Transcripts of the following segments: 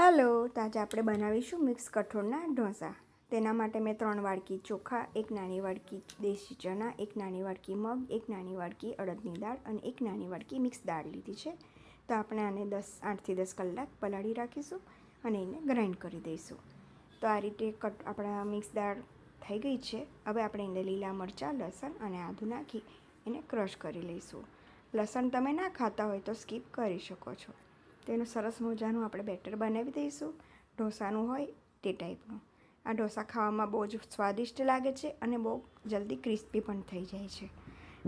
Hello, તો આજે આપણે બનાવીશું મિક્સ કઠોળના ઢોસા. તેના માટે મેં ત્રણ વાડકી ચોખા, એક નાની વાડકી દેશી ચણા, એક નાની વાડકી મગ, એક નાની વાડકી અડદની દાળ અને એક નાની વાડકી મિક્સ દાળ લીધી છે. તો આપણે આને દસ, આઠથી દસ કલાક પલાળી રાખીશું અને એને ગ્રાઇન્ડ કરી દઈશું. તો આ રીતે કટ, આપણા મિક્સ દાળ થઈ ગઈ છે. હવે આપણે એને લીલા મરચાં, લસણ અને આદું નાખી એને ક્રશ કરી લઈશું. લસણ તમે ના ખાતા હોય તો સ્કીપ કરી શકો છો. તેનું સરસ મજાનું આપણે બેટર બનાવી દઈશું. ઢોસાનું હોય તે ટાઈપનું. આ ઢોસા ખાવામાં બહુ જ સ્વાદિષ્ટ લાગે છે અને બહુ જલ્દી ક્રિસ્પી પણ થઈ જાય છે.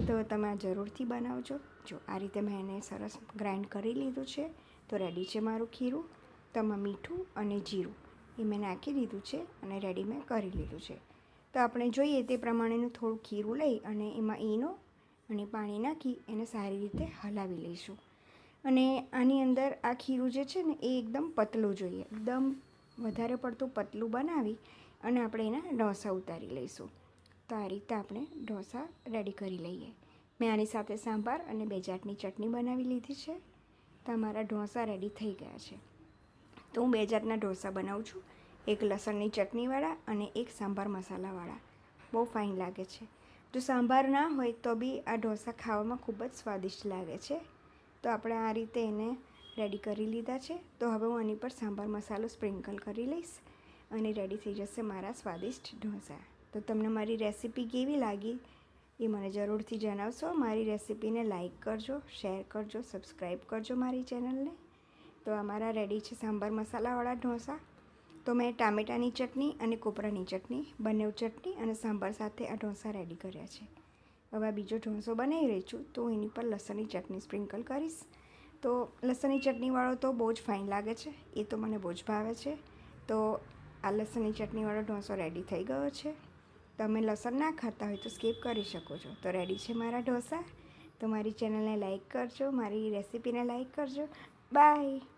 તો તમે આ જરૂરથી બનાવજો. જો આ રીતે મેં એને સરસ ગ્રાઇન્ડ કરી લીધું છે, તો રેડી છે મારું ખીરું, તેમાં મીઠું અને જીરું. એ મેં નાખી દીધું છે અને રેડી મેં કરી લીધું છે. તો આપણે જોઈએ તે પ્રમાણેનું થોડું ખીરું લઈ અને એમાં ઈનો અને પાણી નાખી એને સારી રીતે હલાવી લઈશું. અને આની અંદર આ ખીરું જે છે ને, એ એકદમ પતલું જોઈએ. એકદમ વધારે પડતું પતલું બનાવી અને આપણે એના ઢોસા ઉતારી લઈશું. તો આ રીતે આપણે ઢોસા રેડી કરી લઈએ. મેં આની સાથે સાંભાર અને બે જાતની ચટણી બનાવી લીધી છે. તો અમારા ઢોસા રેડી થઈ ગયા છે. તો હું બે જાતના ઢોસા બનાવું છું. એક લસણની ચટણીવાળા અને એક સાંભાર મસાલાવાળા. બહુ ફાઇન લાગે છે. જો સાંભાર ના હોય તો બી આ ઢોસા ખાવામાં ખૂબ જ સ્વાદિષ્ટ લાગે છે. તો આપણે આ રીતે એને રેડી કરી લીધા છે. તો હવે હું આની પર સાંભાર મસાલો સ્પ્રિંકલ કરી લઈશ અને રેડી થઈ જશે મારા સ્વાદિષ્ટ ઢોસા. તો તમને મારી રેસીપી કેવી લાગી એ મને જરૂરથી જણાવશો. મારી રેસીપીને લાઇક કરજો શેર કરજો સબસ્ક્રાઈબ કરજો મારી ચેનલને તો અમારા રેડી છે સાંભાર મસાલાવાળા ઢોસા. તો મેં ટામેટાની ચટણી અને કોપરાની ચટણી બંને ચટણી અને સાંભાર સાથે આ ઢોસા રેડી કર્યા છે. હવે આ બીજો ઢોસો બનાવી રહી છું, તો એની પર લસણની ચટણી સ્પ્રિંકલ કરીશ. તો લસણની ચટણીવાળો તો બહુ જ ફાઇન લાગે છે, એ તો મને બહુ જ ભાવે છે. તો આ લસણની ચટણીવાળો ઢોંસો રેડી થઈ ગયો છે. તમે લસણ ના ખાતા હોય તો સ્કીપ કરી શકો છો. તો રેડી છે મારા ઢોસા. તો મારી ચેનલને લાઇક કરજો, મારી રેસીપીને લાઇક કરજો. બાય.